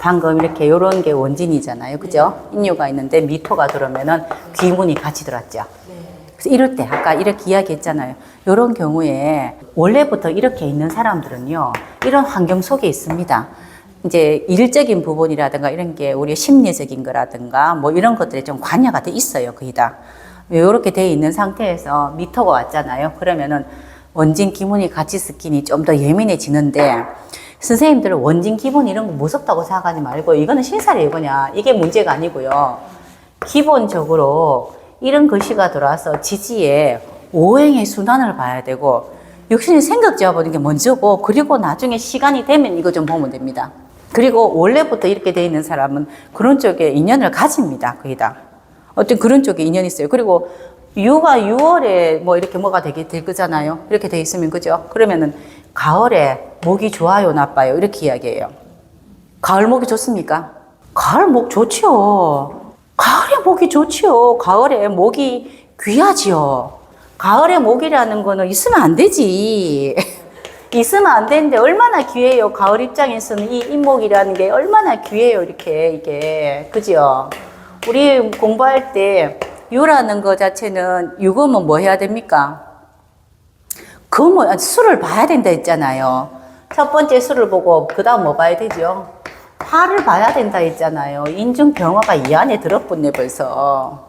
방금 이렇게 요런 게 원진이잖아요. 그죠? 인유가 있는데 미토가 들어오면은 귀문이 같이 들어왔죠. 그래서 이럴 때 아까 이렇게 이야기했잖아요. 이런 경우에 원래부터 이렇게 있는 사람들은요. 이런 환경 속에 있습니다. 이제 일적인 부분이라든가 이런 게 우리 심리적인 거라든가 뭐 이런 것들이 좀 관여가 돼 있어요. 거의 다. 이렇게 돼 있는 상태에서 미터가 왔잖아요. 그러면은 원진 기문이 같이 스킨이 좀 더 예민해지는데 선생님들은 원진 기본 이런 거 무섭다고 생각하지 말고 이거는 신살이에요 그냥 이게 문제가 아니고요. 기본적으로 이런 글씨가 들어와서 지지에 오행의 순환을 봐야 되고 육신이 생각 지어보는 게 먼저고 그리고 나중에 시간이 되면 이거 좀 보면 됩니다. 그리고 원래부터 이렇게 돼 있는 사람은 그런 쪽에 인연을 가집니다. 거의 다. 어떤 그런 쪽에 인연이 있어요. 그리고 유가 6월에 뭐 이렇게 뭐가 되게 될 거잖아요. 이렇게 돼 있으면 그죠? 그러면은 가을에 목이 좋아요, 나빠요? 이렇게 이야기해요. 가을 목이 좋습니까? 가을 목 좋지요. 가을에 목이 좋지요. 가을에 목이 귀하지요. 가을에 목이라는 거는 있으면 안 되지. 있으면 안 되는데 얼마나 귀해요. 가을 입장에서는 이 인목이라는 게 얼마나 귀해요. 이렇게 이게 그죠? 우리 공부할 때 유라는 거 자체는 유금은 뭐 해야 됩니까? 금은 수를 봐야 된다 했잖아요. 첫 번째 수를 보고 그 다음 뭐 봐야 되죠? 화를 봐야 된다 했잖아요. 인중 병화가 이 안에 들었군네 벌써.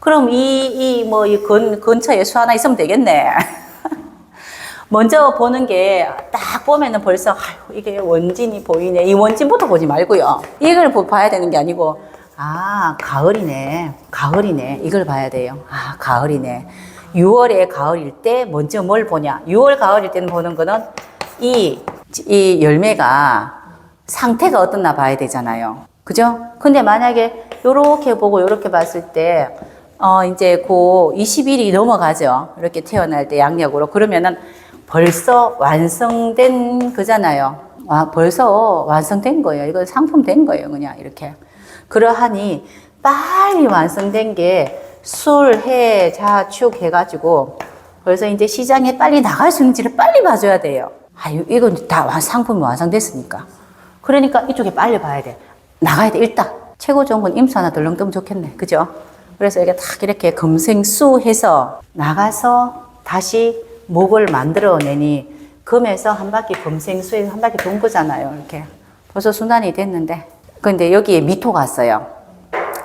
그럼 이 이 뭐 이 근 근처에 수 하나 있으면 되겠네. 먼저 보는 게 딱 보면은 벌써 아유 이게 원진이 보이네. 이 원진부터 보지 말고요. 이걸 보- 봐야 되는 게 아니고 아 가을이네. 가을이네. 이걸 봐야 돼요. 아 가을이네. 6월에 가을일 때 먼저 뭘 보냐? 6월 가을일 때는 보는 거는 이, 이 열매가 상태가 어떻나 봐야 되잖아요. 그죠? 근데 만약에 요렇게 보고 요렇게 봤을 때, 어, 이제 고 20일이 넘어가죠. 이렇게 태어날 때 양력으로. 그러면은 벌써 완성된 거잖아요. 와, 벌써 완성된 거예요. 이거 상품 된 거예요. 그냥 이렇게. 그러하니 빨리 완성된 게 술, 해, 자, 축 해가지고 벌써 이제 시장에 빨리 나갈 수 있는지를 빨리 봐줘야 돼요. 아유, 이건 다 완- 상품이 완성됐으니까. 그러니까 이쪽에 빨리 봐야 돼. 나가야 돼, 일단. 최고 좋은 건 임수 하나 덜렁 뜨면 좋겠네. 그죠? 그래서 이게 딱 이렇게 금생수 해서 나가서 다시 목을 만들어내니 금에서 한 바퀴 금생수에 한 바퀴 돈 거잖아요. 이렇게. 벌써 순환이 됐는데. 근데 여기에 미토가 왔어요.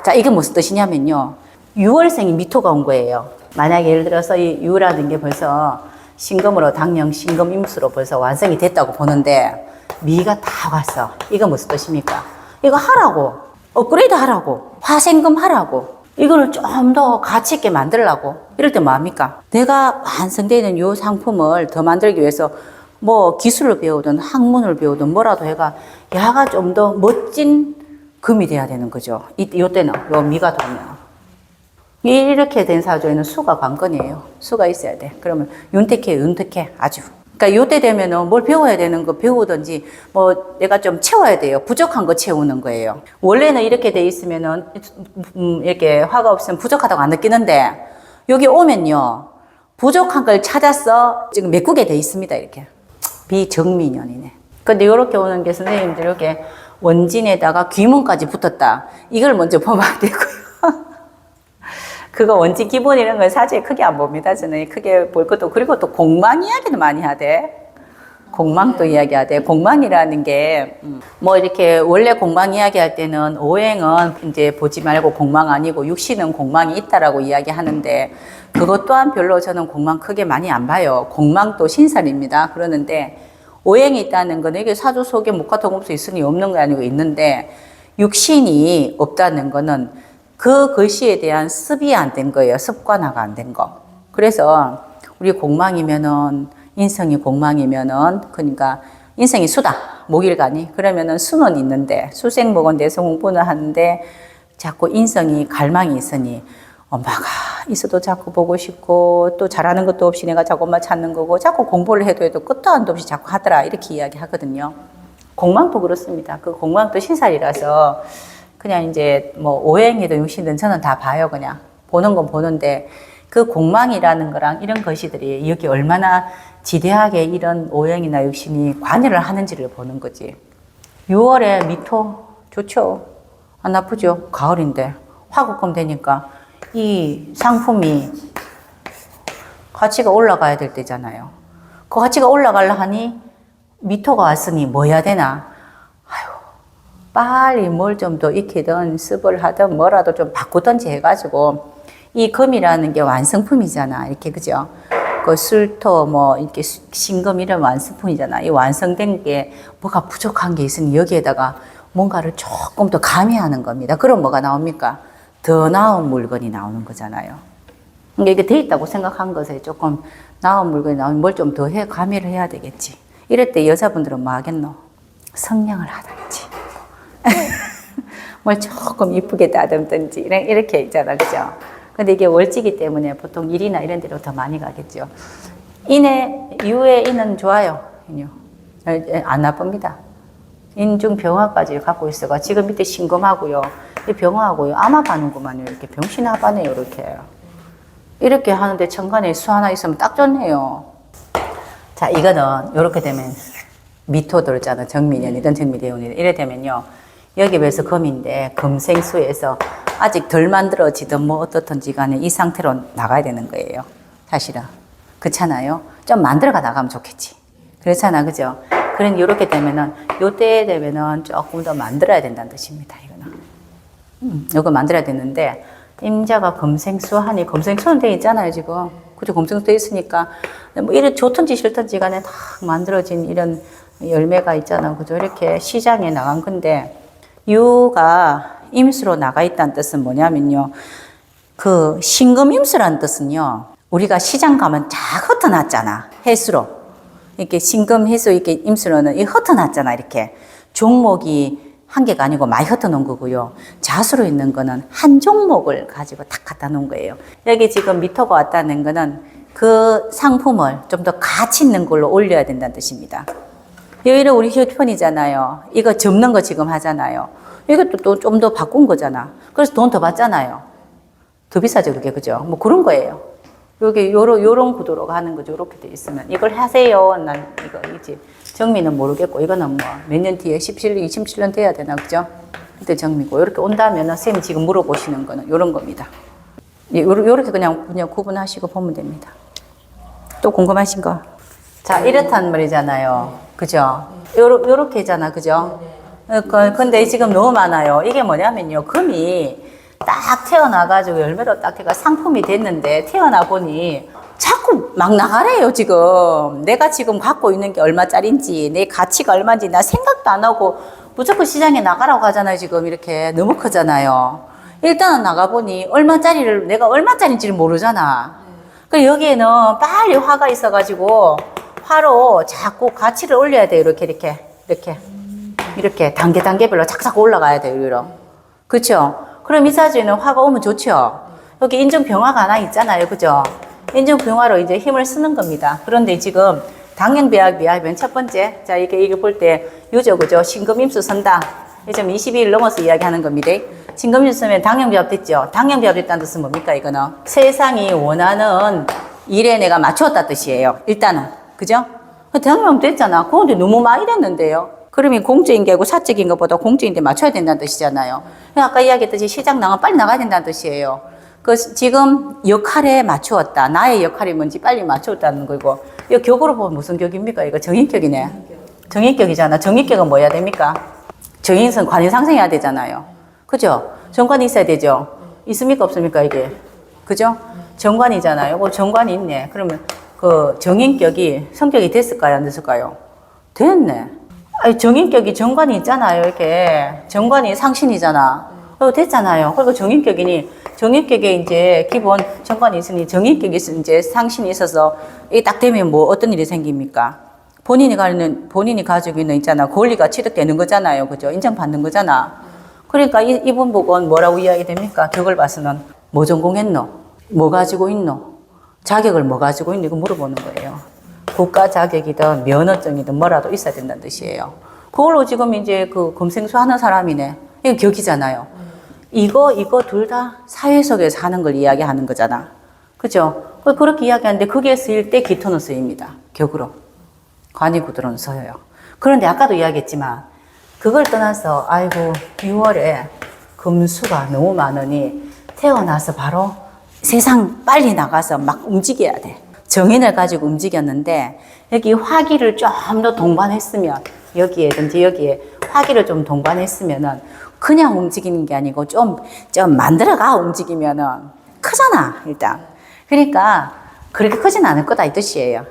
자, 이게 무슨 뜻이냐면요. 6월생이 미토가 온 거예요. 만약에 예를 들어서 이 유라는 게 벌써 신금으로 당령 신금 임수로 벌써 완성이 됐다고 보는데 미가 다 왔어. 이거 무슨 뜻입니까? 이거 하라고. 업그레이드 하라고. 화생금 하라고. 이거를 좀 더 가치 있게 만들라고. 이럴 때 뭐합니까? 내가 완성되는 요 상품을 더 만들기 위해서 뭐 기술을 배우든 학문을 배우든 뭐라도 해가 야가 좀 더 멋진 금이 돼야 되는 거죠. 이, 요 때는, 요 미가 들어오면. 이렇게 된 사주에는 수가 관건이에요. 수가 있어야 돼. 그러면 윤택해, 윤택해. 아주. 그러니까 요때 되면은 뭘 배워야 되는 거 배우든지 뭐 내가 좀 채워야 돼요. 부족한 거 채우는 거예요. 원래는 이렇게 돼 있으면은 음, 이렇게 화가 없으면 부족하다고 안 느끼는데 여기 오면요. 부족한 걸 찾아서 지금 메꾸게 돼 있습니다. 이렇게. 비정민연이네. 근데 이렇게 오는 게 선생님들 이렇게 원진에다가 귀문까지 붙었다. 이걸 먼저 보면 안 되고요. 그거 원칙 기본 이런 건 사주에 크게 안 봅니다. 저는 크게 볼 것도 그리고 또 공망 이야기도 많이 하대. 공망도 이야기하대. 공망이라는 게 뭐 이렇게 원래 공망 이야기할 때는 오행은 이제 보지 말고 공망 아니고 육신은 공망이 있다라고 이야기하는데 그것 또한 별로 저는 공망 크게 많이 안 봐요. 공망도 신살입니다. 그러는데 오행이 있다는 건 이게 사주 속에 목화통업수 있으니 없는 거 아니고 있는데 육신이 없다는 거는 그 글씨에 대한 습이 안 된 거예요. 습관화가 안 된 거. 그래서 우리 공망이면은 인성이 공망이면은 그러니까 인성이 수다 목일간이 그러면은 수는 있는데 수생목은 내성 공부는 하는데 자꾸 인성이 갈망이 있으니 엄마가 있어도 자꾸 보고 싶고 또 잘하는 것도 없이 내가 자꾸 엄마 찾는 거고 자꾸 공부를 해도 해도 끝도 한도 없이 자꾸 하더라 이렇게 이야기하거든요. 공망도 그렇습니다. 그 공망도 신살이라서 그냥 이제 뭐 오행이든 육신이든 저는 다 봐요 그냥 보는 건 보는데 그 공망이라는 거랑 이런 것이들이 여기 얼마나 지대하게 이런 오행이나 육신이 관여를 하는지를 보는 거지. 6월에 미토 좋죠. 안 나쁘죠. 가을인데 화급금 되니까 이 상품이 가치가 올라가야 될 때잖아요. 그 가치가 올라가려 하니 미토가 왔으니 뭐 해야 되나? 아유, 빨리 뭘 좀 더 익히든 습을 하든 뭐라도 좀 바꾸든지 해가지고 이 금이라는 게 완성품이잖아. 이렇게 그죠? 그 술토 뭐 이렇게 수- 신금 이런 완성품이잖아. 이 완성된 게 뭐가 부족한 게 있으니 여기에다가 뭔가를 조금 더 가미하는 겁니다. 그럼 뭐가 나옵니까? 더 나은 물건이 나오는 거잖아요. 그러니까 이게 돼 있다고 생각한 것에 조금 나은 물건이 나오면 뭘 좀 더 해, 가미를 해야 되겠지. 이럴 때 여자분들은 뭐 하겠노? 성냥을 하든지. 뭘 조금 이쁘게 다듬든지. 이렇게 있잖아. 그죠? 근데 이게 월지기 때문에 보통 일이나 이런 데로 더 많이 가겠죠. 인의, 유의 인은 좋아요. 안 나쁩니다. 인중병화까지 갖고 있어가 지금 밑에 신금하고요. 이 병화하고요. 아마 가는구만요. 이렇게 병신하바네요. 이렇게. 이렇게 하는데 천간에 수 하나 있으면 딱 좋네요. 자, 이거는 이렇게 되면 미토 들잖아. 정미년이든 정미대운이든 이래 되면요. 여기 비해서 금인데 금생수에서 아직 덜 만들어지든 뭐 어떻든지 간에 이 상태로 나가야 되는 거예요. 사실은. 그렇잖아요. 좀 만들어가 나가면 좋겠지. 그렇잖아. 그죠? 그런 이렇게 되면은 요때 되면은 조금 더 만들어야 된다는 뜻입니다. 이거는. 음, 이거 만들어야 되는데 임자가 금생수하니 금생수는 돼 있잖아요 지금. 그죠? 금생수 돼 있으니까. 뭐 이래 좋든지 싫든지 간에 다 만들어진 이런 열매가 있잖아 그죠? 이렇게 시장에 나간 건데 유가 임수로 나가 있다는 뜻은 뭐냐면요. 그 신금임수라는 뜻은요. 우리가 시장 가면 다 흩어놨잖아 해수로 이렇게 신금 해수 이렇게 임수로는 이 흩어놨잖아 이렇게 종목이 한 개가 아니고 많이 흩어놓은 거고요. 자수로 있는 거는 한 종목을 가지고 딱 갖다 놓은 거예요. 여기 지금 미터가 왔다는 거는 그 상품을 좀 더 가치 있는 걸로 올려야 된다는 뜻입니다. 여기는 우리 휴대폰이잖아요. 이거 접는 거 지금 하잖아요. 이것도 또 좀 더 바꾼 거잖아. 그래서 돈 더 받잖아요. 더 비싸죠, 그게, 그죠? 뭐 그런 거예요. 요게 요런, 요런 구도로 가는 거죠. 요렇게 돼 있으면. 이걸 하세요. 난 이거, 이지. 정미는 모르겠고, 이거는 뭐 몇 년 뒤에 17, 27년 돼야 되나, 그죠? 그때 정미고. 이렇게 온다면 선생님 지금 물어보시는 거는 요런 겁니다. 예, 요렇게 그냥, 그냥 구분하시고 보면 됩니다. 또 궁금하신 거? 자, 이렇단 말이잖아요. 그죠? 요렇게잖아. 그죠? 어, 그- 근데 지금 너무 많아요. 이게 뭐냐면요. 금이 딱 태어나가지고 열매로 딱 해가 상품이 됐는데 태어나 보니 자꾸 막 나가래요, 지금. 내가 지금 갖고 있는 게 얼마짜린지, 내 가치가 얼마인지 나 생각도 안 하고 무조건 시장에 나가라고 하잖아요, 지금. 이렇게 너무 크잖아요. 일단은 나가보니 얼마짜리를, 내가 얼마짜리인지를 모르잖아. 그 여기에는 빨리 화가 있어가지고 화로 자꾸 가치를 올려야 돼요. 이렇게 이렇게 이렇게 이렇게 단계 단계별로 착착 올라가야 돼요. 이런 그렇죠? 그럼 이 사주에는 화가 오면 좋죠. 여기 인정병화가 하나 있잖아요. 그죠? 인정병화로 이제 힘을 쓰는 겁니다. 그런데 지금 당연비약 미합은 첫 번째 자 이게 이게 볼 때 유죠 그죠? 신금임수 선다. 이제 22일 넘어서 이야기하는 겁니다. 신금임수 쓰면 당연비합 됐죠. 당연비합 됐다는 뜻은 뭡니까 이거는 세상이 원하는 일에 내가 맞추었다 뜻이에요. 일단은 그죠? 당연비합 됐잖아. 그런데 너무 많이 됐는데요. 그러면 공적인 게 아니고 사적인 것보다 공적인데 맞춰야 된다는 뜻이잖아요. 아까 이야기했듯이 시장 나가면 빨리 나가야 된다는 뜻이에요. 그 지금 역할에 맞추었다. 나의 역할이 뭔지 빨리 맞추었다는 거고. 이 격으로 보면 무슨 격입니까? 이거 정인격이네. 정인격이잖아. 정인격은 뭐 해야 됩니까? 정인선 관이 상생해야 되잖아요. 그죠? 정관이 있어야 되죠. 있습니까? 없습니까? 이게. 그죠? 정관이잖아요. 그 정관이 있네. 그러면 그 정인격이 성격이 됐을까요? 안 됐을까요? 됐네. 아니, 정인격이 정관이 있잖아요. 이렇게. 정관이 상신이잖아. 어, 됐잖아요. 그리고 정인격이니, 정인격에 이제 기본 정관이 있으니 정인격이 있- 이제 상신이 있어서 이게 딱 되면 뭐 어떤 일이 생깁니까? 본인이 가는, 본인이 가지고 있는 있잖아. 권리가 취득되는 거잖아요. 그죠? 인정받는 거잖아. 그러니까 이, 이분 보고 뭐라고 이야기 됩니까? 격을 봐서는 뭐 전공했노? 뭐 가지고 있노? 자격을 뭐 가지고 있노? 이거 물어보는 거예요. 국가 자격이든 면허증이든 뭐라도 있어야 된다는 뜻이에요. 그걸로 지금 이제 그 검생수 하는 사람이네. 이거 격이잖아요. 이거, 이거 둘 다 사회 속에서 하는 걸 이야기하는 거잖아. 그죠? 그- 그렇게 이야기하는데 그게 쓰일 때 기토는 쓰입니다. 격으로. 관이 구들은 서요. 그런데 아까도 이야기했지만 그걸 떠나서 아이고 6월에 금수가 너무 많으니 태어나서 바로 세상 빨리 나가서 막 움직여야 돼. 정인을 가지고 움직였는데 여기 화기를 좀 더 동반했으면 여기에든지 여기에 화기를 좀 동반했으면은 그냥 움직이는 게 아니고 좀, 좀 만들어가 움직이면은 크잖아, 일단. 그러니까 그렇게 크진 않을 거다 이 뜻이에요.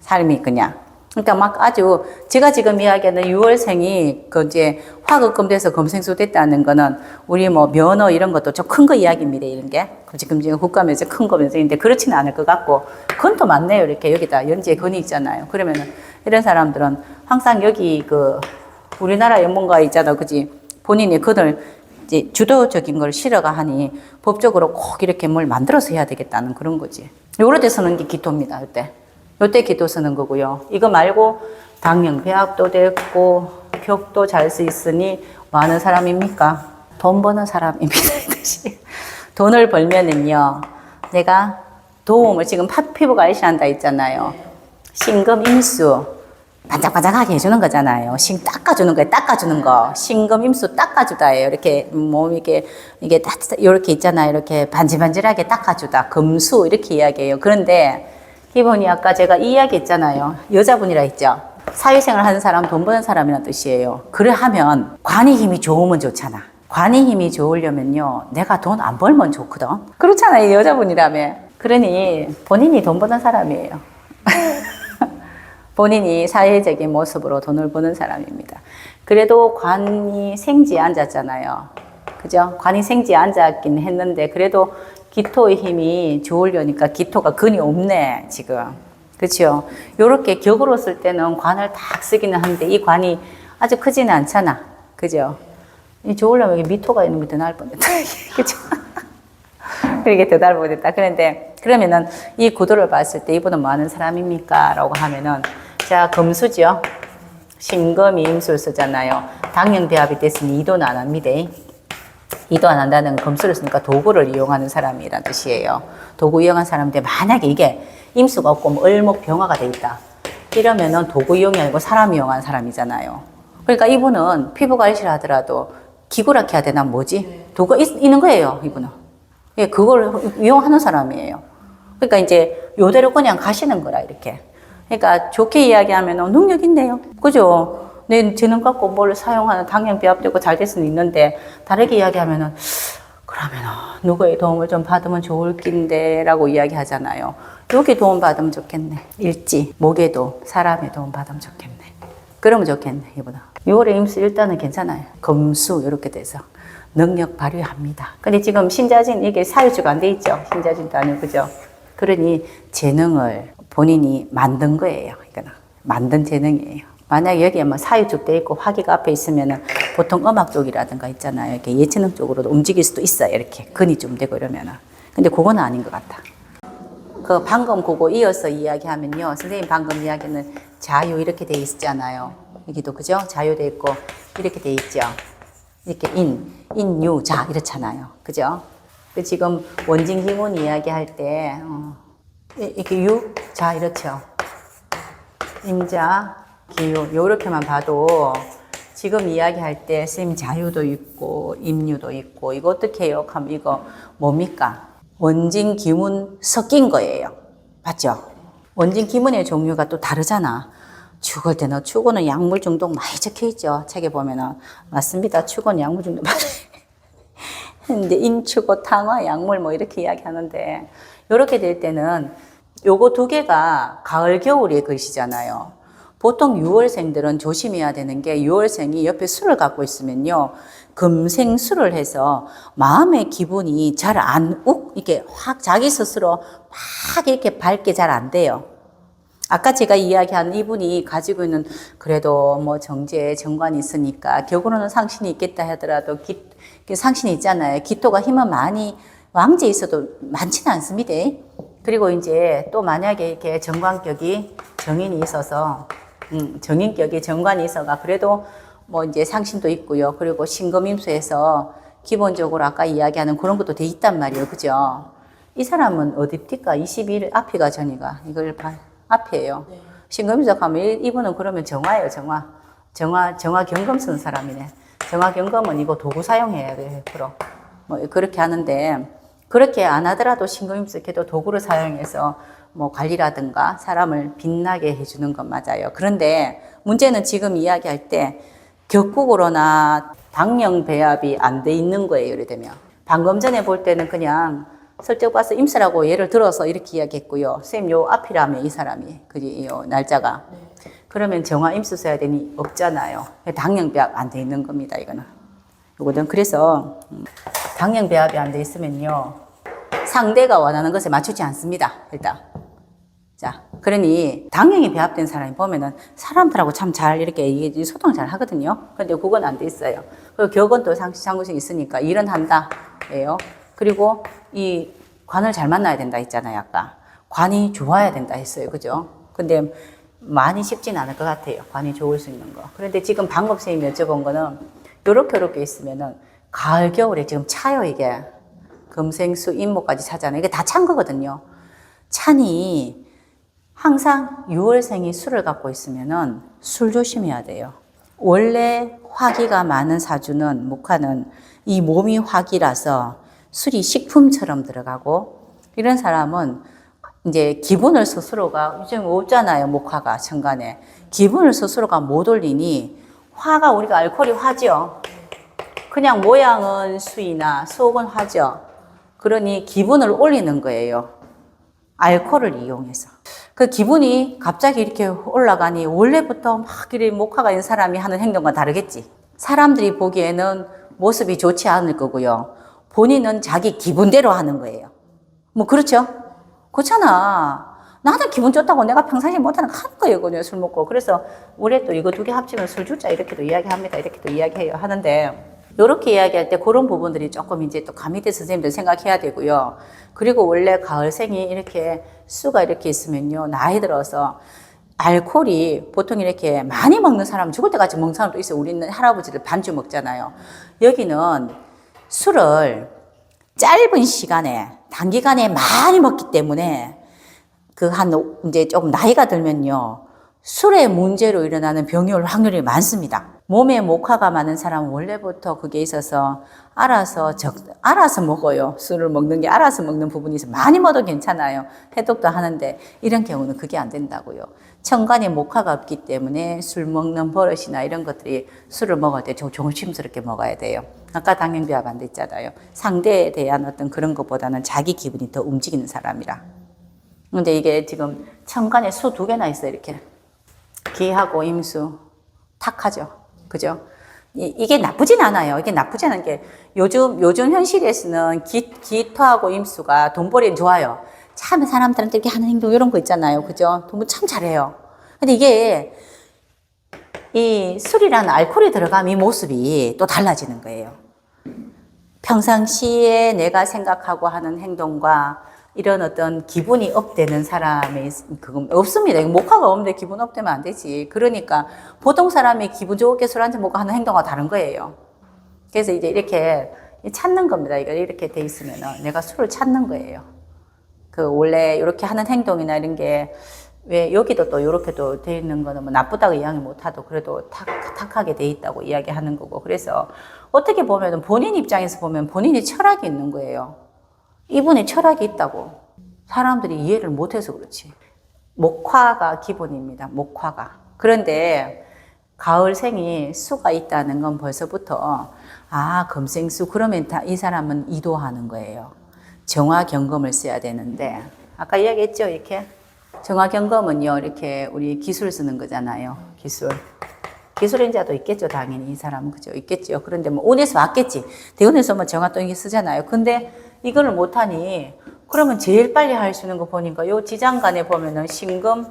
삶이 그냥. 그러니까 막 아주 제가 지금 이야기하는 6월생이 그 이제 화급금 돼서 금생수 됐다는 거는 우리 뭐 면허 이런 것도 좀 큰 거 이야기입니다 이런 게. 지금 지금 국가면서 큰 거면서인데 그렇지는 않을 것 같고 건도 많네요 이렇게 여기다 연지에 건이 있잖아요. 그러면은 이런 사람들은 항상 여기 그 우리나라 연문가 있잖아 그지 본인이 건을 이제 주도적인 걸 실어가 하니 법적으로 꼭 이렇게 뭘 만들어서 해야 되겠다는 그런 거지. 때 쓰는 게 기토입니다 이때 요때 기도 쓰는 거고요. 이거 말고 당연 배합도 됐고 격도 잘 수 있으니 많은 사람입니까? 돈 버는 사람입니다. 돈을 벌면은요. 내가 도움을 지금 파- 피부 관리한다 있잖아요. 신금 임수 반짝반짝하게 해주는 거잖아요. 신 닦아주는 거예요. 닦아주는 거. 신금 임수 닦아주다예요. 이렇게 몸 이게 이게 이렇게 있잖아요. 이렇게 반질반질하게 닦아주다. 금수 이렇게 이야기해요. 그런데 기본이 아까 제가 이 이야기 했잖아요. 여자분이라 했죠. 사회생활 하는 사람, 돈 버는 사람이라는 뜻이에요. 그래 하면 관이 힘이 좋으면 좋잖아. 관이 힘이 좋으려면요. 내가 돈 안 벌면 좋거든. 그렇잖아요. 여자분이라면. 그러니 본인이 돈 버는 사람이에요. 본인이 사회적인 모습으로 돈을 버는 사람입니다. 그래도 관이 생지에 앉았잖아요. 그죠? 관이 생지에 앉았긴 했는데, 그래도 기토의 힘이 좋으려니까 기토가 근이 없네, 지금. 그죠? 요렇게 격으로 쓸 때는 관을 딱 쓰기는 하는데, 이 관이 아주 크지는 않잖아. 그죠? 이 좋으려면 여기 미토가 있는 게더 나을 뻔했다. 그죠? 그렇게 더 나을 뻔했다. 그런데, 그러면은 이 구도를 봤을 때 이분은 뭐 하는 사람입니까? 라고 하면은, 자, 금수죠? 신금이 임수를 쓰잖아요. 당연 배합이 됐으니 이도는 안 합니다. 이도 안 한다는 금수를 쓰니까 도구를 이용하는 사람이란 뜻이에요. 도구 이용한 사람인데 만약에 이게 임수가 없고 뭐 을목 병화가 돼 있다. 이러면은 도구 이용이 아니고 사람 이용한 사람이잖아요. 그러니까 이분은 피부 관리를 하더라도 기구라 해야 되나 뭐지? 도구가 있, 있는 거예요, 이분은. 예, 그걸 이용하는 사람이에요. 그러니까 이제 요대로 그냥 가시는 거라, 이렇게. 그러니까 좋게 이야기하면 능력 있네요. 그죠? 내 재능 갖고 뭘 사용하는 당연 비합되고 잘 될 수는 있는데 다르게 이야기하면은 그러면 누구의 도움을 좀 받으면 좋을 낀데라고 이야기하잖아요. 여기 도움 받으면 좋겠네. 일지, 목에도 사람의 도움 받으면 좋겠네. 그러면 좋겠네, 이보다. 6월에 임수 일단은 괜찮아요. 금수 이렇게 돼서 능력 발휘합니다. 근데 지금 신자진 이게 사유주가 안 돼 있죠. 신자진도 아니고 그죠. 그러니 재능을 본인이 만든 거예요. 이거는 만든 재능이에요. 만약 여기에 뭐 사유축 돼 있고 화기가 앞에 있으면은 보통 음악 쪽이라든가 있잖아요. 이렇게 예체능 쪽으로도 움직일 수도 있어요. 이렇게 근이 좀 되고 이러면은. 근데 그거는 아닌 것 같아. 그 방금 그거 이어서 이야기하면요. 선생님 방금 이야기는 자유 이렇게 돼 있잖아요. 여기도 그죠? 자유 돼 있고 이렇게 돼 있죠. 이렇게 인, 인 유, 자 이렇잖아요. 그죠? 그 지금 원진 기문 이야기할 때 어, 이- 이렇게 유, 자 이렇죠. 임자, 기유 요렇게만 봐도 지금 이야기할 때 쌤 자유도 있고 임유도 있고 이거 어떻게 해요? 하면 이거 뭡니까? 원진 기문 섞인 거예요. 맞죠? 원진 기문의 종류가 또 다르잖아. 죽을 때는 추구는 약물 중독 많이 적혀 있죠. 책에 보면은 맞습니다. 추구는 약물 중독 많이. 근데 인추고 탕화 약물 뭐 이렇게 이야기하는데 이렇게 될 때는 요거 두 개가 가을 겨울의 글씨잖아요. 보통 6월생들은 조심해야 되는 게 6월생이 옆에 술을 갖고 있으면요. 금생술을 해서 마음의 기분이 잘 안 욱, 이렇게 확 자기 스스로 막 이렇게 밝게 잘 안 돼요. 아까 제가 이야기한 이분이 가지고 있는 그래도 뭐 정제 정관이 있으니까 격으로는 상신이 있겠다 하더라도 기, 그 상신이 있잖아요. 기토가 힘은 많이 왕제 있어도 많지는 않습니다. 그리고 이제 또 만약에 이렇게 정관격이 정인이 있어서 음, 정인격이 정관이 있어가 그래도 뭐 이제 상신도 있고요. 그리고 신금임수에서 기본적으로 아까 이야기하는 그런 것도 돼 있단 말이에요. 그죠? 이 사람은 어디입니까? 21 앞이가 전이가 이걸 봐 앞이에요. 신금임수 하면 이- 이분은 그러면 정화예요, 정화. 정화, 정화 경금 쓰는 사람이네. 정화 경금은 이거 도구 사용해야 돼, 100%. 뭐, 그렇게 하는데, 그렇게 안 하더라도 신금임석해도 도구를 사용해서 뭐 관리라든가 사람을 빛나게 해주는 건 맞아요. 그런데 문제는 지금 이야기할 때 격국으로나 당령 배합이 안 돼 있는 거예요, 예를 들면. 방금 전에 볼 때는 그냥 설정 봐서 임수라고 예를 들어서 이렇게 이야기했고요. 선생님 요 앞이라며 이 사람이 그지 요 날짜가 그러면 정화 임수 써야 되니 없잖아요. 당령 배합 안 돼 있는 겁니다. 이거는 요거는 그래서 음, 당령 배합이 안 돼 있으면요 상대가 원하는 것에 맞추지 않습니다. 일단 자 그러니 당령이 배합된 사람이 보면은 사람들하고 참 잘 이렇게 소통 잘 하거든요. 근데 그건 안 돼 있어요. 그리고 격은 또 상시 상구性있으니까 일은 한다 예요. 그리고 이 관을 잘 만나야 된다 했잖아요. 아까 관이 좋아야 된다 했어요. 그죠? 근데 많이 쉽진 않을 것 같아요. 관이 좋을 수 있는 거. 그런데 지금 방금 선생님이 여쭤본 거는 요렇게 요렇게 있으면은 가을 겨울에 지금 차요 이게 금생수 임목까지 차잖아요. 이게 다 찬 거거든요. 찬이 항상 6월생이 술을 갖고 있으면은 술 조심해야 돼요. 원래 화기가 많은 사주는 목화는 이 몸이 화기라서 술이 식품처럼 들어가고 이런 사람은 이제 기분을 스스로가 요즘 없잖아요 목화가 천간에 기분을 스스로가 못 올리니 화가 우리가 알코올이 화죠. 그냥 모양은 수이나 속은 화죠. 그러니 기분을 올리는 거예요. 알코올을 이용해서. 그 기분이 갑자기 이렇게 올라가니 원래부터 막 이렇게 목화가 있는 사람이 하는 행동과 다르겠지. 사람들이 보기에는 모습이 좋지 않을 거고요. 본인은 자기 기분대로 하는 거예요. 뭐 그렇죠? 그렇잖아. 나는 기분 좋다고 내가 평상시에 못하는 거 하는 거예요, 술 먹고. 그래서 우리 또 이거 두 개 합치면 술 주자 이렇게도 이야기합니다. 이렇게도 이야기해요. 하는데 이렇게 이야기할 때 그런 부분들이 조금 이제 또 가미대 선생님들 생각해야 되고요. 그리고 원래 가을생이 이렇게 수가 이렇게 있으면요. 나이 들어서 알코올이 보통 이렇게 많이 먹는 사람 죽을 때까지 먹는 사람도 있어요. 우리는 할아버지들 반주 먹잖아요. 여기는 술을 짧은 시간에 단기간에 많이 먹기 때문에 그 한 이제 조금 나이가 들면요. 술의 문제로 일어나는 병이 올 확률이 많습니다. 몸에 목화가 많은 사람은 원래부터 그게 있어서 알아서 적, 알아서 먹어요. 술을 먹는 게 알아서 먹는 부분이 있어. 많이 먹어도 괜찮아요. 해독도 하는데 이런 경우는 그게 안 된다고요. 천간에 목화가 없기 때문에 술 먹는 버릇이나 이런 것들이 술을 먹을 때 조- 조심스럽게 먹어야 돼요. 아까 당연비합 안 됐잖아요. 상대에 대한 어떤 그런 것보다는 자기 기분이 더 움직이는 사람이라. 근데 이게 지금 천간에 수 두 개나 있어요. 이렇게. 기하고 임수 탁하죠. 그죠? 이, 이게 나쁘진 않아요. 이게 나쁘지 않은 게 요즘 요즘 현실에서는 기, 기토하고 임수가 돈벌이는 좋아요. 참 사람들한테 이렇게 하는 행동 이런 거 있잖아요. 그죠? 돈벌 참 잘해요. 근데 이게 이 술이라는 알코올이 들어가면 이 모습이 또 달라지는 거예요. 평상시에 내가 생각하고 하는 행동과 이런 어떤 기분이 업되는 사람의 그건 없습니다. 목화가 없는데 기분 업되면 안 되지. 그러니까 보통 사람이 기분 좋게 술 한잔 먹고 하는 행동과 다른 거예요. 그래서 이제 이렇게 찾는 겁니다. 이거 이렇게 돼 있으면은 내가 술을 찾는 거예요. 그 원래 이렇게 하는 행동이나 이런 게 왜 여기도 또 이렇게 또 돼 있는 거는 뭐 나쁘다고 이야기 못 하도 그래도 탁, 탁하게 돼 있다고 이야기하는 거고 그래서 어떻게 보면 본인 입장에서 보면 본인이 철학이 있는 거예요. 이분이 철학이 있다고 사람들이 이해를 못해서 그렇지. 목화가 기본입니다. 목화가. 그런데 가을생이 수가 있다는 건 벌써부터 아 금생수 그러면 다 이 사람은 이도하는 거예요. 정화 경금을 써야 되는데 아까 이야기했죠 이렇게 정화 경금은요 이렇게 우리 기술 쓰는 거잖아요. 기술. 기술인자도 있겠죠, 당연히. 이 사람은, 그죠? 있겠죠. 그런데 뭐, 운에서 왔겠지. 대운에서 뭐 정화 또 이게 쓰잖아요. 근데 이거를 못하니, 그러면 제일 빨리 할 수 있는 거 보니까, 요 지장간에 보면은 신금,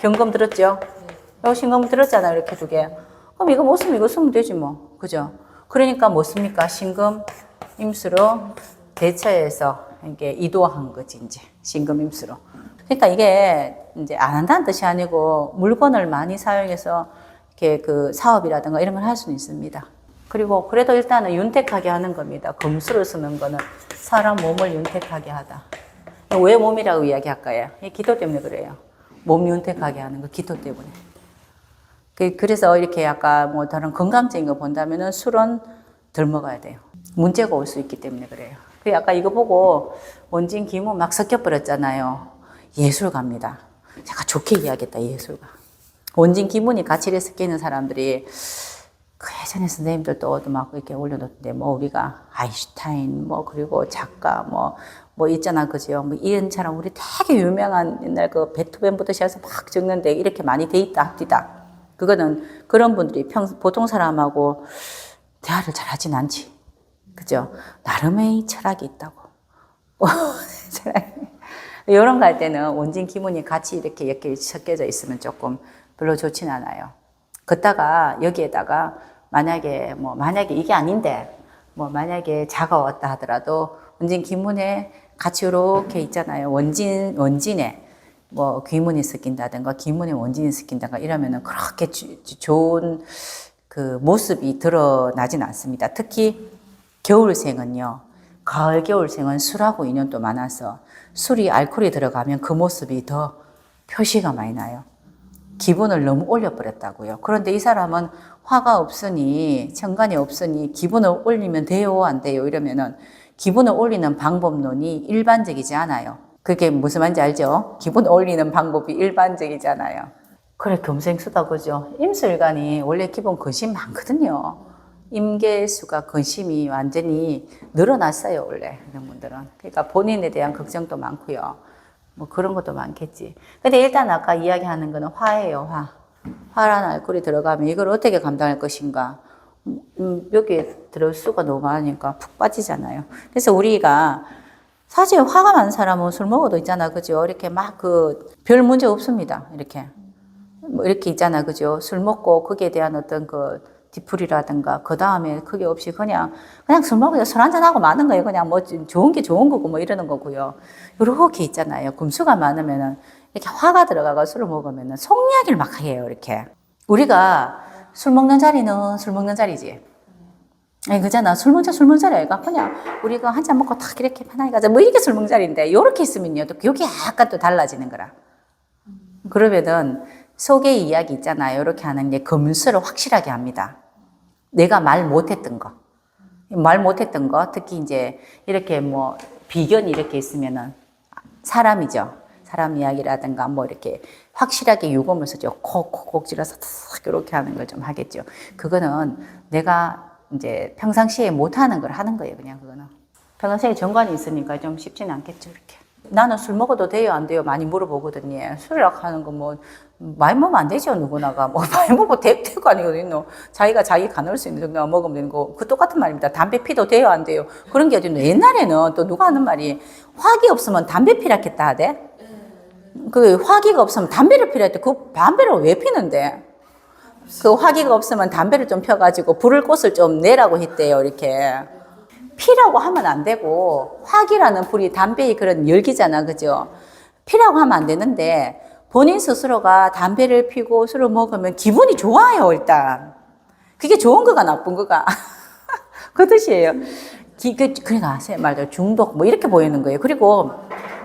경금 들었죠? 요 신금 들었잖아요, 이렇게 두 개. 그럼 이거 못 쓰면 이거 쓰면 되지 뭐. 그죠? 그러니까 뭐 씁니까? 신금, 임수로 대처해서 이게 이도한 거지, 이제. 신금, 임수로. 그러니까 이게 이제 안 한다는 뜻이 아니고, 물건을 많이 사용해서 이렇게 그 사업이라든가 이런 걸 할 수는 있습니다. 그리고 그래도 일단은 윤택하게 하는 겁니다. 금수를 쓰는 거는 사람 몸을 윤택하게 하다. 왜 몸이라고 이야기할까요? 이 기토 때문에 그래요. 몸 윤택하게 하는 거 기토 때문에. 그- 그래서 이렇게 약간 뭐 다른 건강적인 거 본다면은 술은 덜 먹어야 돼요. 문제가 올 수 있기 때문에 그래요. 그 아까 이거 보고 원진 기무 막 섞여버렸잖아요. 예술가입니다. 제가 좋게 이야기했다 예술가. 원진 기문이 가치를 섞이는 사람들이 그 예전에 선생님들도 막 이렇게 올려놓던데 뭐 우리가 아인슈타인 뭐 그리고 작가 뭐뭐 있잖아 그죠? 뭐 이은처럼 우리 되게 유명한 옛날 그 베토벤부터 시작해서 막 적는데 이렇게 많이 돼 있다 합디다. 그거는 그런 분들이 평 보통 사람하고 대화를 잘 하진 않지. 그죠? 나름의 철학이 있다고. 철학이. 이런 거 할 때는 원진 기문이 같이 이렇게 이렇게 섞여져 있으면 조금 별로 좋진 않아요. 걷다가 여기에다가 만약에 뭐 만약에 이게 아닌데 뭐 만약에 자가 왔다 하더라도 원진 기문에 같이 이렇게 있잖아요. 원진 원진에 뭐 귀문이 섞인다든가 기문에 원진이 섞인다든가 이러면은 그렇게 주- 주- 좋은 그 모습이 드러나진 않습니다. 특히 겨울생은요. 가을 겨울생은 술하고 인연도 많아서 술이 알코올이 들어가면 그 모습이 더 표시가 많이 나요. 기분을 너무 올려버렸다고요. 그런데 이 사람은 화가 없으니, 천간이 없으니, 기분을 올리면 돼요, 안 돼요? 이러면은, 기분을 올리는 방법론이 일반적이지 않아요. 그게 무슨 말인지 알죠? 기분 올리는 방법이 일반적이지 않아요. 그래, 겸생수다, 그죠? 임술간이 원래 기본 근심 많거든요. 임계수가 근심이 완전히 늘어났어요, 원래. 이런 분들은. 그러니까 본인에 대한 걱정도 많고요. 뭐 그런 것도 많겠지. 근데 일단 아까 이야기하는 거는 화예요, 화. 화란 알코올이 들어가면 이걸 어떻게 감당할 것인가. 음, 음, 여기에 들을 수가 너무 많으니까 푹 빠지잖아요. 그래서 우리가 사실 화가 많은 사람은 술 먹어도 있잖아, 그죠? 이렇게 막 그 별 문제 없습니다. 이렇게. 뭐 이렇게 있잖아, 그죠? 술 먹고 거기에 대한 어떤 그 뒤풀이라든가 그 다음에 그게 없이 그냥 그냥 술 먹으면 술 한잔 하고 마는 거예요. 그냥 뭐 좋은 게 좋은 거고 뭐 이러는 거고요. 이렇게 있잖아요. 금수가 많으면은 이렇게 화가 들어가가 술을 먹으면은 속 이야기를 막 해요. 이렇게 우리가 술 먹는 자리는 술 먹는 자리지. 아니 그잖아 술 먹자 술 자리 아이가 그냥 우리가 한 잔 먹고 탁 이렇게 편하게 가자 뭐 이렇게 술 먹는 자리인데 이렇게 있으면요 또 여기 약간 또 달라지는 거라. 그러면은 속의 이야기 있잖아요. 이렇게 하는 게 검수를 확실하게 합니다. 내가 말 못했던 거. 말 못했던 거, 특히 이제 이렇게 뭐 비견이 이렇게 있으면은 사람이죠. 사람 이야기라든가 뭐 이렇게 확실하게 유검을 쓰죠. 콕콕콕 찔러서 탁 이렇게 하는 걸 좀 하겠죠. 그거는 내가 이제 평상시에 못하는 걸 하는 거예요. 그냥 그거는. 평상시에 정관이 있으니까 좀 쉽지는 않겠죠. 이렇게. 나는 술 먹어도 돼요, 안 돼요? 많이 물어보거든요. 술이라고 하는 거 뭐, 많이 먹으면 안 되죠, 누구나가. 뭐, 많이 먹어도 되, 되고 아니거든요. 자기가 자기 가눌 수 있는 정도만 먹으면 되는 거. 그 똑같은 말입니다. 담배 피도 돼요, 안 돼요? 그런 게 어딨노. 옛날에는 또 누가 하는 말이, 화기 없으면 담배 피라겠다 하대? 그 화기가 없으면 담배를 피라 했대. 그 담배를 왜 피는데? 그 화기가 없으면 담배를 좀 펴가지고 불을 꽃을 좀 내라고 했대요, 이렇게. 피라고 하면 안 되고, 화기라는 불이 담배의 그런 열기잖아, 그죠? 피라고 하면 안 되는데, 본인 스스로가 담배를 피고 술을 먹으면 기분이 좋아요, 일단. 그게 좋은 거가 나쁜 거가. 그 뜻이에요. 기, 그, 그러니까 제 말대로 중독 뭐 이렇게 보이는 거예요. 그리고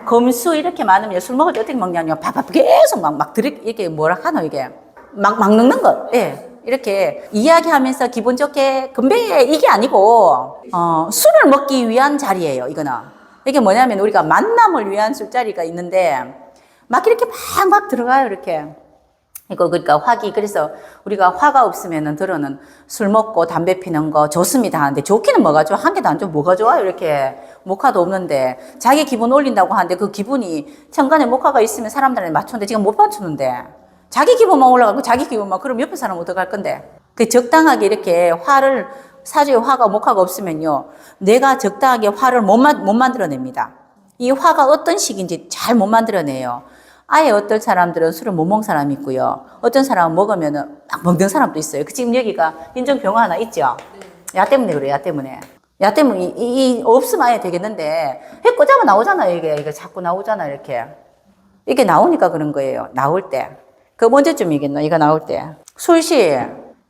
검수 이렇게 많으면 술 먹을 때 어떻게 먹냐면 밥밥 계속 막, 막 들이, 이게 뭐라 하노, 이게. 막, 막 넣는 거. 예. 이렇게 이야기하면서 기분 좋게 건배 이게 아니고 어, 술을 먹기 위한 자리예요. 이거는 이게 뭐냐면 우리가 만남을 위한 술자리가 있는데 막 이렇게 막 막 들어가요. 이렇게. 이거 그러니까 화기 그래서 우리가 화가 없으면은 들어는 술 먹고 담배 피는 거 좋습니다 하는데 좋기는 뭐가 좋아? 한 개도 안 좋아 뭐가 좋아요 이렇게 목화도 없는데 자기 기분 올린다고 하는데 그 기분이 천간에 목화가 있으면 사람들한테 맞추는데 지금 못 맞추는데 자기 기분만 올라가고 자기 기분만 그럼 옆에 사람 어떡할 건데? 그 적당하게 이렇게 화를 사주에 화가 목화가 없으면요 내가 적당하게 화를 못, 만- 못 만들어냅니다. 이 화가 어떤 식인지 잘 못 만들어내요 아예 어떤 사람들은 술을 못 먹는 사람이 있고요. 어떤 사람은 먹으면은 막 먹는 사람도 있어요. 그 지금 여기가 인정병원 하나 있죠? 야 때문에 그래요, 야 때문에. 야 때문에, 이, 이, 이 없으면 아예 되겠는데, 해 꽂아면 나오잖아요, 이게. 이게 자꾸 나오잖아, 이렇게. 이게 나오니까 그런 거예요, 나올 때. 그 언제쯤이겠노, 이거 나올 때. 술시,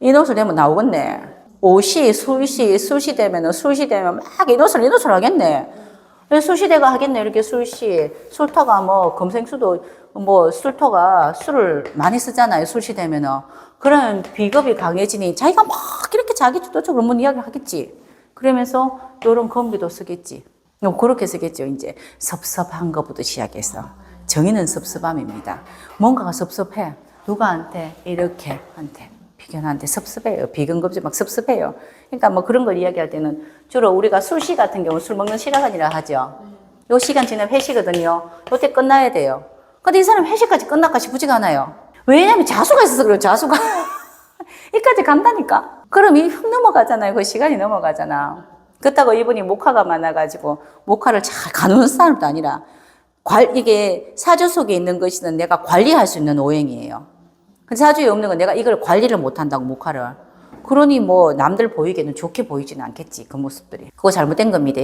인옷을 되면 나오겠네. 오시, 술시, 술시 되면은, 술시 되면 막 인옷을, 인옷을 하겠네. 술시대가 하겠네 이렇게 술시 술터가 뭐 검생수도 뭐 술터가 술을 많이 쓰잖아요 술시 되면은 그러면 비겁이 강해지니 자기가 막 이렇게 자기 주도적으로 뭔 이야기를 하겠지. 그러면서 이런 검기도 쓰겠지. 요 그렇게 쓰겠죠. 이제 섭섭한 것부터 시작해서 정의는 섭섭함입니다. 뭔가가 섭섭해. 누가한테 이렇게 한테 비견한테 섭섭해요. 비근급제 막 섭섭해요. 그러니까 뭐 그런 걸 이야기할 때는 주로 우리가 술시 같은 경우 술 먹는 시간이라 하죠. 요 시간 지나면 회식이거든요. 요때 끝나야 돼요. 근데 이 사람 회식까지 끝날까 싶지가 않아요. 왜냐면 자수가 있어서 그래요. 자수가. 이까지 간다니까. 그럼 이훅 넘어가잖아요. 그 시간이 넘어가잖아. 그렇다고 이분이 목화가 많아가지고 목화를 잘 가누는 사람도 아니라 관, 이게 사주 속에 있는 것이는 내가 관리할 수 있는 오행이에요. 근데 사주에 없는 건 내가 이걸 관리를 못한다고 목화를. 그러니 뭐 남들 보이기에는 좋게 보이지는 않겠지 그 모습들이. 그거 잘못된 겁니다.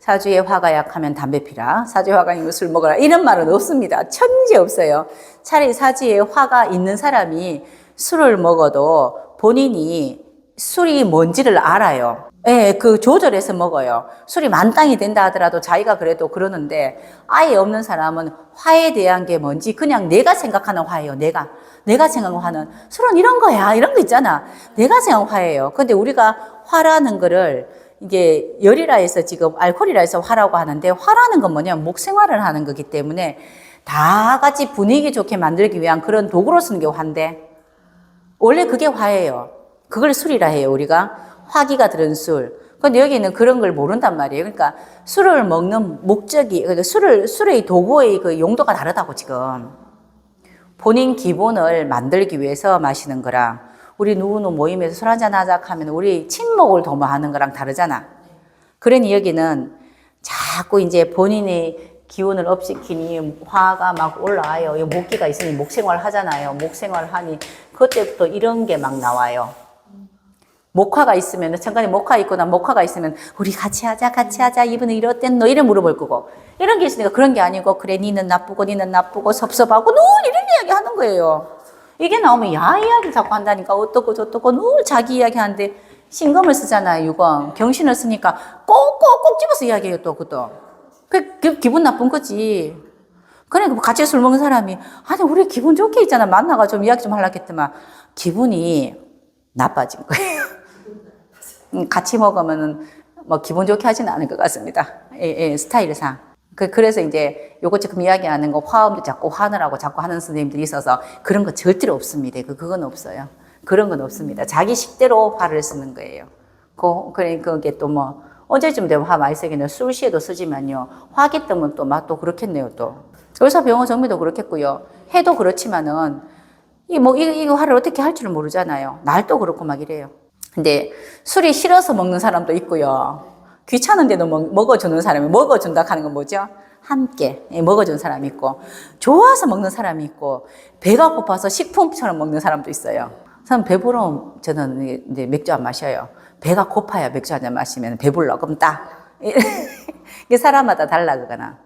사주에 화가 약하면 담배 피라. 사주에 화가 있는 술 먹어라. 이런 말은 없습니다. 천지 없어요. 차라리 사주에 화가 있는 사람이 술을 먹어도 본인이 술이 뭔지를 알아요. 예, 그 조절해서 먹어요. 술이 만땅이 된다 하더라도 자기가 그래도 그러는데 아예 없는 사람은 화에 대한 게 뭔지 그냥 내가 생각하는 화예요. 내가. 내가 생각하는 술은 이런 거야. 이런 거 있잖아. 내가 생각하는 화예요. 근데 우리가 화라는 거를 이게 열이라 해서 지금 알코올이라 해서 화라고 하는데 화라는 건 뭐냐면 목 생활을 하는 거기 때문에 다 같이 분위기 좋게 만들기 위한 그런 도구로 쓰는 게 화인데 원래 그게 화예요. 그걸 술이라 해요, 우리가. 화기가 들은 술. 근데 여기는 그런 걸 모른단 말이에요. 그러니까 술을 먹는 목적이, 그러니까 술을, 술의 도구의 그 용도가 다르다고 지금. 본인 기본을 만들기 위해서 마시는 거랑 우리 누구누구 모임에서 술 한잔 하자 하면 우리 친목을 도모하는 거랑 다르잖아. 그러니 여기는 자꾸 이제 본인의 기운을 업시키니 화가 막 올라와요. 이 목기가 있으니 목생활 하잖아요. 목생활 하니 그때부터 이런 게 막 나와요. 목화가 있으면 잠깐에 목화 있거나 목화가 있으면 우리 같이 하자 같이 하자. 이분은 이렇댔노 이래 물어볼 거고. 이런 게 있으니까 그런 게 아니고 그래 니는 나쁘고 니는 나쁘고 섭섭하고 늘 이런 이야기 하는 거예요. 이게 나오면 야 이야기를 자꾸 한다니까 어떻고 저떻고 늘 자기 이야기 하는데 신금을 쓰잖아요 유금 경신을 쓰니까 꼭꼭꼭 집어서 이야기해요 또 그것도. 그, 그 기분 나쁜 거지. 그러니까 뭐 같이 술 먹는 사람이 아니 우리 기분 좋게 있잖아. 만나가 좀 이야기 좀 하려고 했더만. 기분이 나빠진 거예요. 음, 같이 먹으면은 뭐 기분 좋게 하지는 않을 것 같습니다. 예, 예, 스타일상. 그, 그래서 이제 요거 지금 이야기하는 거 화음도 자꾸 화내라고 자꾸 하는 선생님들이 있어서 그런 거 절대로 없습니다. 그, 그건 없어요. 그런 건 없습니다. 자기 식대로 화를 쓰는 거예요. 그, 그래, 그게 또 뭐, 언제쯤 되면 화 많이 쓰겠네요. 술 시에도 쓰지만요. 화기 때문에 또 맛도 그렇겠네요, 또. 의사 병원 정비도 그렇겠고요. 해도 그렇지만은, 이 뭐, 이, 이 화를 어떻게 할 줄은 모르잖아요. 날도 그렇고 막 이래요. 근데 술이 싫어서 먹는 사람도 있고요. 귀찮은데도 먹, 먹어주는 사람이 먹어준다 하는 건 뭐죠? 함께 예, 먹어주는 사람이 있고 좋아서 먹는 사람이 있고 배가 고파서 식품처럼 먹는 사람도 있어요. 저는 배부르면 저는 이제 맥주 안 마셔요. 배가 고파야 맥주 한 잔 마시면 배불러. 그럼 딱 사람마다 달라 그거나.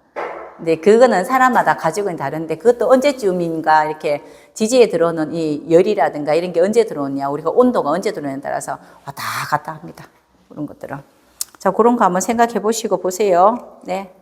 근데 그거는 사람마다 가지고는 다른데 그것도 언제쯤인가 이렇게 지지에 들어오는 이 열이라든가 이런 게 언제 들어오냐 우리가 온도가 언제 들어오냐에 따라서 왔다 갔다 합니다. 그런 것들은. 자, 그런 거 한번 생각해 보시고 보세요. 네.